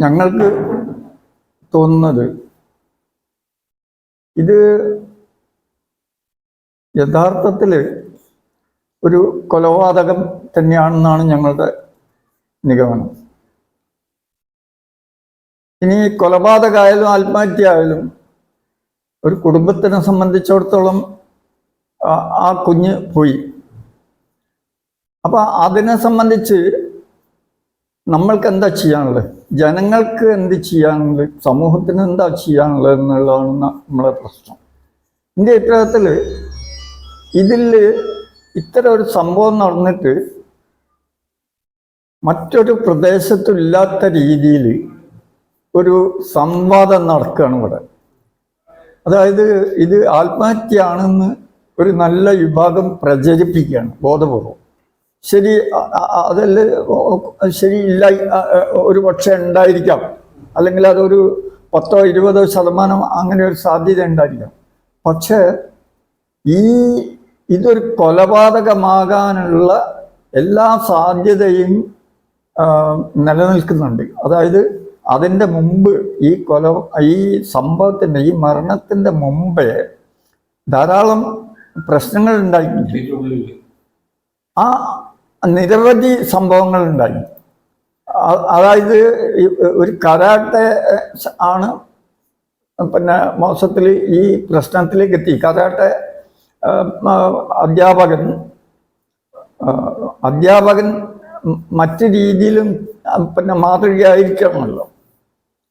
ഞങ്ങൾക്ക് തോന്നുന്നത് ഇത് യഥാർത്ഥത്തിൽ ഒരു കൊലപാതകം തന്നെയാണെന്നാണ് ഞങ്ങളുടെ നിഗമനം. ഇനി കൊലപാതകമായാലും ആത്മഹത്യയായാലും ഒരു കുടുംബത്തിനെ സംബന്ധിച്ചിടത്തോളം ആ- കുഞ്ഞ് പോയി. അപ്പൊ അതിനെ സംബന്ധിച്ച് നമ്മൾക്ക് എന്താ ചെയ്യാനുള്ളത്? ജനങ്ങൾക്ക് എന്ത് ചെയ്യാനുള്ളത്? സമൂഹത്തിന് എന്താ ചെയ്യാനുള്ളത് എന്നുള്ളതാണ് നമ്മളെ പ്രശ്നം. എന്റെ അഭിപ്രായത്തിൽ ഇതിൽ ഇത്തരം ഒരു സംഭവം നടന്നിട്ട് മറ്റൊരു പ്രദേശത്തില്ലാത്ത രീതിയിൽ ഒരു സംവാദം നടക്കുകയാണ് ഇവിടെ. അതായത് ഇത് ആത്മഹത്യയാണെന്ന് ഒരു നല്ല വിഭാഗം പ്രചരിപ്പിക്കുകയാണ് ബോധപൂർവം. ശരി അതല്ല ശരിയില്ല ഒരു പക്ഷേ ഉണ്ടായിരിക്കാം. അല്ലെങ്കിൽ അതൊരു പത്തോ ഇരുപതോ ശതമാനം അങ്ങനെ ഒരു സാധ്യത ഉണ്ടായിരിക്കാം. പക്ഷേ ഈ ഇതൊരു കൊലപാതകമാകാനുള്ള എല്ലാ സാധ്യതയും നിലനിൽക്കുന്നുണ്ട്. അതായത് അതിന്റെ മുമ്പ് ഈ കൊല ഈ സംഭവത്തിന്റെ ഈ മരണത്തിന്റെ മുമ്പേ ധാരാളം പ്രശ്നങ്ങൾ ഉണ്ടായിട്ടുണ്ട്. ആ നിരവധി സംഭവങ്ങൾ ഉണ്ടായി അതായത് ഒരു കരാട്ടെ ആണ് പിന്നെ മോശത്തിൽ ഈ പ്രശ്നത്തിലേക്ക് എത്തി. കരാട്ടെ അധ്യാപകൻ അധ്യാപകൻ മറ്റു രീതിയിലും പിന്നെ മാതൃകയായിരിക്കണമല്ലോ.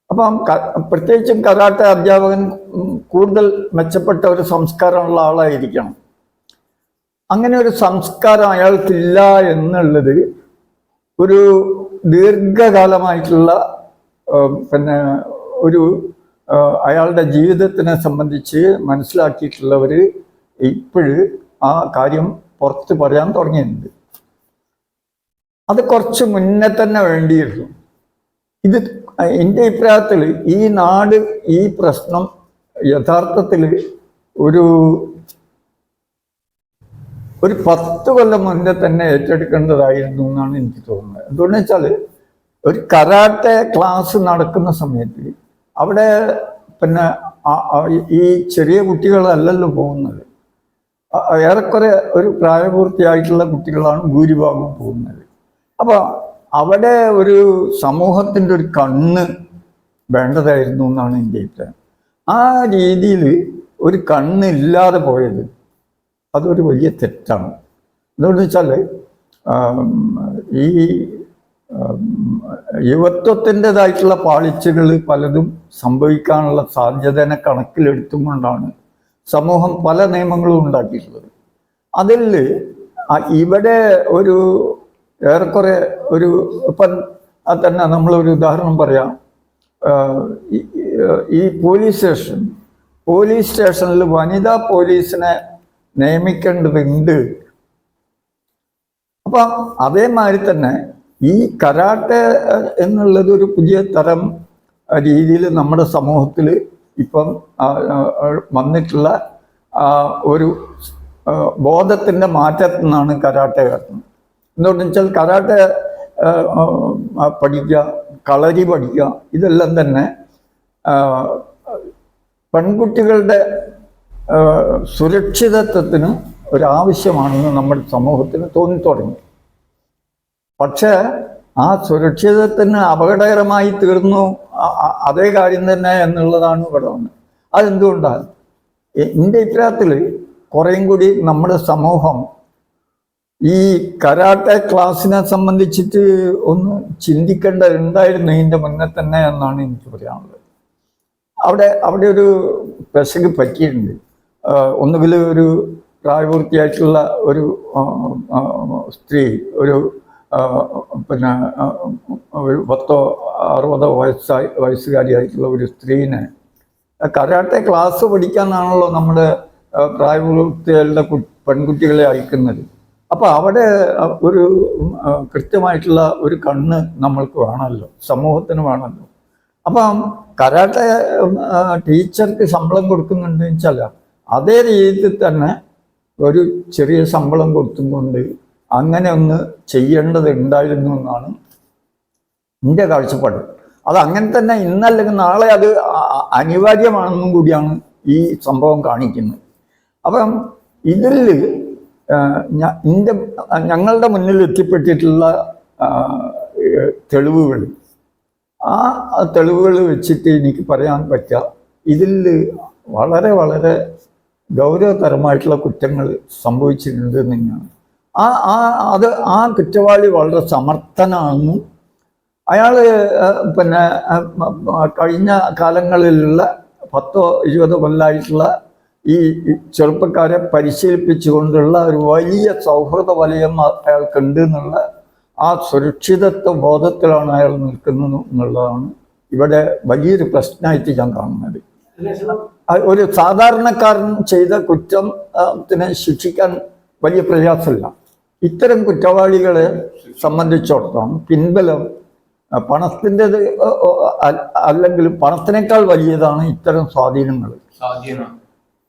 അപ്പം പ്രത്യേകിച്ചും കരാട്ടെ അധ്യാപകൻ കൂടുതൽ മെച്ചപ്പെട്ട ഒരു സംസ്കാരമുള്ള ആളായിരിക്കണം. അങ്ങനെ ഒരു സംസ്കാരം അയാൾക്കില്ല എന്നുള്ളത് ഒരു ദീർഘകാലമായിട്ടുള്ള പിന്നെ ഒരു അയാളുടെ ജീവിതത്തിനെ സംബന്ധിച്ച് മനസ്സിലാക്കിയിട്ടുള്ളവർ ഇപ്പോഴ് ആ കാര്യം പുറത്ത് പറയാൻ തുടങ്ങിയിട്ടുണ്ട്. അത് കുറച്ച് മുന്നേ തന്നെ വേണ്ടിയിരുന്നു. ഇത് എന്റെ അഭിപ്രായത്തിൽ ഈ നാട് ഈ പ്രശ്നം യഥാർത്ഥത്തിൽ ഒരു ഒരു പത്ത് കൊല്ലം മുന്നേ തന്നെ ഏറ്റെടുക്കേണ്ടതായിരുന്നു എന്നാണ് എനിക്ക് തോന്നുന്നത്. എന്തുകൊണ്ടെന്ന് വെച്ചാൽ ഒരു കരാട്ടെ ക്ലാസ് നടക്കുന്ന സമയത്ത് അവിടെ പിന്നെ ഈ ചെറിയ കുട്ടികളല്ലല്ലോ പോകുന്നത്. ഏറെക്കുറെ ഒരു പ്രായപൂർത്തിയായിട്ടുള്ള കുട്ടികളാണ് ഭൂരിഭാഗം പോകുന്നത്. അപ്പോൾ അവിടെ ഒരു സമൂഹത്തിന്റെ ഒരു കണ്ണ് വേണ്ടതായിരുന്നു എന്നാണ് എന്റെ അഭിപ്രായം. ആ രീതിയിൽ ഒരു കണ്ണില്ലാതെ പോയത് അതൊരു വലിയ തെറ്റാണ്. എന്തുകൊണ്ടെന്ന് വെച്ചാൽ ഈ യുവത്വത്തിന്റെതായിട്ടുള്ള പാളിച്ചകൾ പലതും സംഭവിക്കാനുള്ള സാധ്യതനെ കണക്കിലെടുത്തുകൊണ്ടാണ് സമൂഹം പല നിയമങ്ങളും ഉണ്ടാക്കിയിട്ടുള്ളത്. അതിൽ ഇവിടെ ഒരു ഏറെക്കുറെ ഒരു ഇപ്പം തന്നെ നമ്മളൊരു ഉദാഹരണം പറയാം. ഈ പോലീസ് സ്റ്റേഷൻ പോലീസ് സ്റ്റേഷനിൽ വനിതാ പോലീസിനെ നിയമിക്കേണ്ടതുണ്ട്. അപ്പം അതേമാതിരി തന്നെ ഈ കരാട്ടെ എന്നുള്ളത് ഒരു പുതിയ തരം രീതിയിൽ നമ്മുടെ സമൂഹത്തിൽ ഇപ്പം വന്നിട്ടുള്ള ഒരു ബോധത്തിന്റെ മാറ്റത്തിൽ നിന്നാണ് കരാട്ടെ വരുന്നത് എന്തുകൊണ്ടെന്ന് വെച്ചാൽ കരാട്ടെ പഠിക്കുക കളരി പഠിക്കുക ഇതെല്ലാം തന്നെ പെൺകുട്ടികളുടെ സുരക്ഷിതത്വത്തിന് ഒരാവശ്യമാണെന്ന് നമ്മുടെ സമൂഹത്തിന് തോന്നി തുടങ്ങി. പക്ഷേ ആ സുരക്ഷിതത്തിന് അപകടകരമായി തീർന്നു. അതേ കാര്യം തന്നെ എന്നുള്ളതാണ് ഇവിടെ വന്നത്. അതെന്തുകൊണ്ടാണ് എന്റെ അഭിപ്രായത്തിൽ കുറേയും കൂടി നമ്മുടെ സമൂഹം ഈ കരാട്ടെ ക്ലാസ്സിനെ സംബന്ധിച്ചിട്ട് ഒന്ന് ചിന്തിക്കേണ്ട എന്തായിരുന്നു ഇതിന്റെ മുന്നേ തന്നെ എന്നാണ് എനിക്ക് പറയാനുള്ളത്. അവിടെ അവിടെ ഒരു പെശക് പറ്റിയിട്ടുണ്ട്. ഒന്നുകിൽ ഒരു പ്രായപൂർത്തിയായിട്ടുള്ള ഒരു സ്ത്രീ ഒരു പിന്നെ ഒരു പത്തോ അറുപതോ വയസ്സായി വയസ്സുകാരിയായിട്ടുള്ള ഒരു സ്ത്രീനെ കരാട്ടെ ക്ലാസ് പഠിക്കാനാണല്ലോ നമ്മുടെ പ്രായപൂർത്തികളുടെ പെൺകുട്ടികളെ അയക്കുന്നത്. അപ്പോൾ അവിടെ ഒരു കൃത്യമായിട്ടുള്ള ഒരു കണ്ണ് നമ്മൾക്ക് വേണമല്ലോ സമൂഹത്തിന് വേണമല്ലോ. അപ്പം കരാട്ടെ ടീച്ചർക്ക് ശമ്പളം കൊടുക്കുന്നുണ്ടെന്ന് വെച്ചാൽ അതേ രീതിയിൽ തന്നെ ഒരു ചെറിയ ശമ്പളം കൊടുത്തും കൊണ്ട് അങ്ങനെ ഒന്ന് ചെയ്യേണ്ടത് ഉണ്ടായിരുന്നു എന്നാണ് എന്റെ കാഴ്ചപ്പാട്. അത് അങ്ങനെ തന്നെ ഇന്നല്ലെങ്കിൽ നാളെ അത് അനിവാര്യമാണെന്നും കൂടിയാണ് ഈ സംഭവം കാണിക്കുന്നത്. അപ്പം ഇതിൽ എന്റെ ഞങ്ങളുടെ മുന്നിൽ എത്തിപ്പെട്ടിട്ടുള്ള തെളിവുകൾ. ആ തെളിവുകൾ വെച്ചിട്ട് എനിക്ക് പറയാൻ പറ്റുക. ഇതിൽ വളരെ വളരെ ഗൗരവതരമായിട്ടുള്ള കുറ്റങ്ങൾ സംഭവിച്ചിട്ടുണ്ട് എന്നാണ് ആ ആ അത് ആ കുറ്റവാളി വളരെ സമർത്ഥനാണെന്നും അയാൾ പിന്നെ കഴിഞ്ഞ കാലങ്ങളിലുള്ള പത്തോ ഇരുപതോ കൊല്ലമായിട്ടുള്ള ഈ ചെറുപ്പക്കാരെ പരിശീലിപ്പിച്ചുകൊണ്ടുള്ള ഒരു വലിയ സൗഹൃദ വലയം അയാൾക്കുണ്ട് എന്നുള്ള ആ സുരക്ഷിതത്വ ബോധത്തിലാണ് അയാൾ നിൽക്കുന്നത് എന്നുള്ളതാണ് ഇവിടെ വലിയൊരു പ്രശ്നമായിട്ട് ഞാൻ കാണുന്നത്. ഒരു സാധാരണക്കാരൻ ചെയ്ത കുറ്റം ആ, ശിക്ഷിക്കാൻ വലിയ പ്രയാസമില്ല. ഇത്തരം കുറ്റവാളികളെ സംബന്ധിച്ചിടത്തോളം പിൻബലം പണത്തിന്റെ അല്ലെങ്കിലും അല്ലെങ്കിൽ പണത്തിനേക്കാൾ വലിയതാണ് ഇത്തരം സ്വാധീനങ്ങൾ. സ്വാധീനം.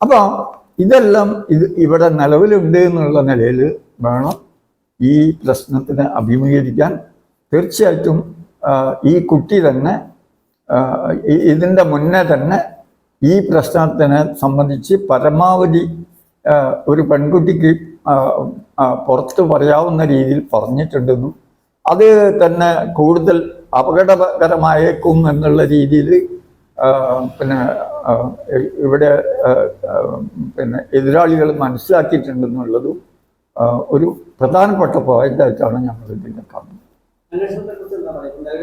അപ്പോൾ ഇതെല്ലാം ഇത് ഇവിടെ നിലവിലുണ്ട് എന്നുള്ള നിലയിൽ വേണം ഈ പ്രശ്നത്തിനെ അഭിമുഖീകരിക്കാൻ. തീർച്ചയായിട്ടും ഈ കുട്ടി തന്നെ ഇതിന്റെ മുന്നേ തന്നെ ഈ പ്രശ്നത്തിനെ സംബന്ധിച്ച് പരമാവധി ഒരു പെൺകുട്ടിക്ക് പുറത്ത് പറയാവുന്ന രീതിയിൽ പറഞ്ഞിട്ടുണ്ടെന്നും അത് തന്നെ കൂടുതൽ അപകടകരമായേക്കും എന്നുള്ള രീതിയിൽ പിന്നെ ഇവിടെ പിന്നെ എതിരാളികൾ മനസ്സിലാക്കിയിട്ടുണ്ടെന്നുള്ളതും ഒരു പ്രധാനപ്പെട്ട പോയിന്റായിട്ടാണ് ഞങ്ങൾ ഇതിനെ കാണുന്നത്.